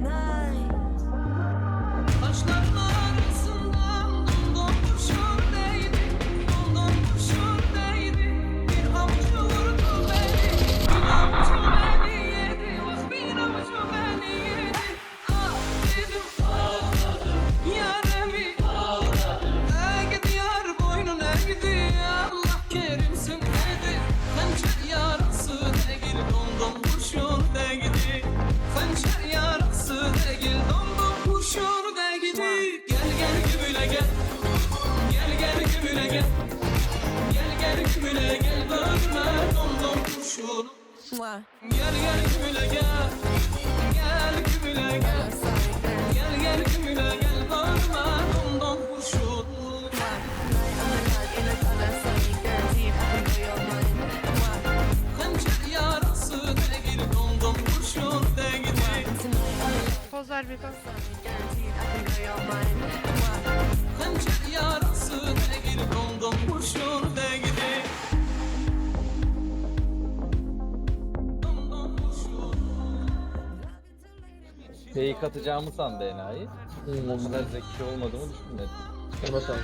night. Mua. Gel gel kümüle gel. Gel kümüle gel. Gel gel kümüle gel bağırma. Dondan kurşun. Pozlar bir bak. fake atacağımı sandı enayi. Hmm. O kadar zeki olmadığımı düşünmedim. Ona sandım.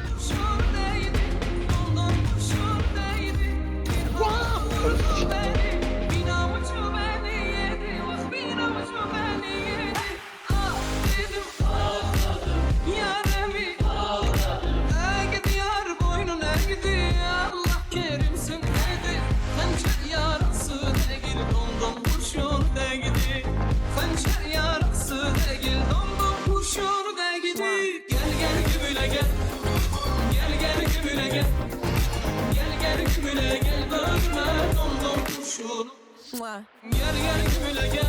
kümüle gel Gel gel kümüle gel Gel gel kümüle gel bölme Dondum kurşunu Gel gel kümüle gel